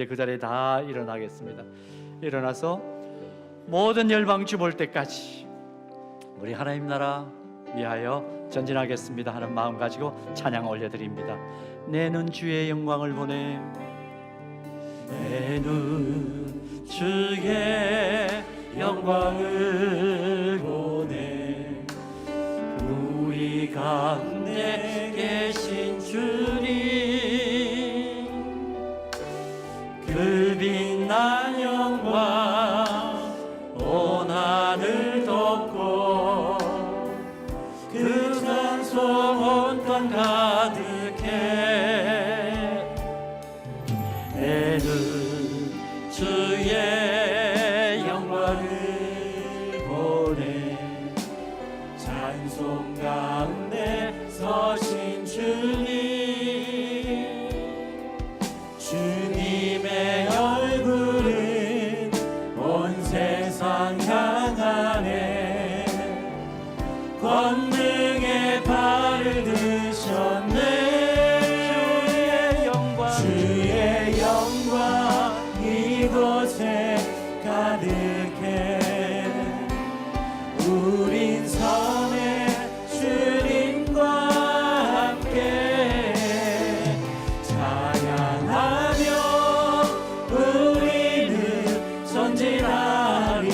이제 그 자리에 다 일어나겠습니다. 일어나서 모든 열방 주 볼 때까지 우리 하나님 나라 위하여 전진하겠습니다 하는 마음 가지고 찬양 올려드립니다. 내 눈 주의 영광을 보내 내 눈 주의 영광을 보내 우리 가운데 계신 가득해. 내눈 주의 영광을 보내 찬송 가운데 서신 주님. 주님의 주의 영광 이곳에 가득해. 우린 섬에 주님과 함께 찬양하며 우리는 전진하리.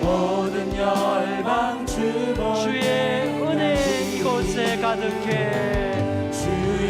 모든 열방 주의 은혜 이곳에 가득해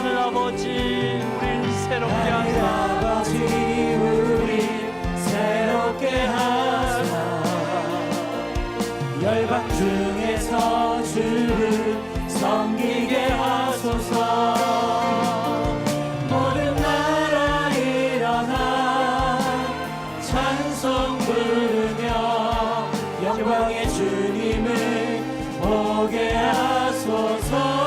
하늘 아버지 우리를 새롭게 하사 아버지 우리 새롭게 하사 열방 중에서 주를 섬기게 하소서. 모든 나라 일어나 찬송 부르며 영광의 주님을 보게 하소서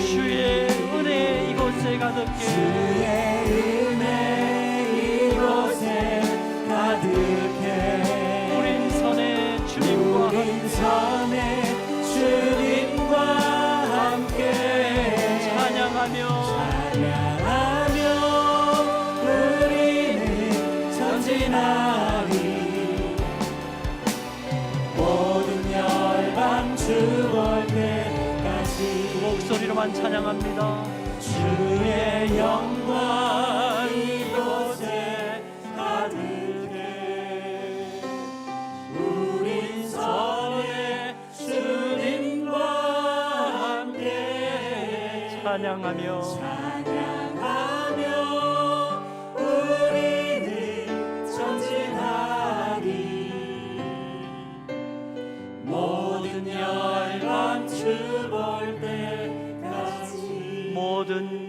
주의 은혜 이곳에 가득해. 주의 은혜 이곳에 가득해. 우린 선의 주님과 우린 선의 주님과 함께 찬양하며 찬양하며 우리는 전진하리. 모든 열방 주볼 때 까지 목소리로만 찬양합니다. 주의 영광 이곳에 가득해. 우린 선의 주님과 함께 찬양하며 찬양하며 우리는 전진하리. 모든 열방 주볼 때까지 모든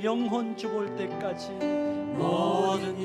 영혼 주볼 때까지 모든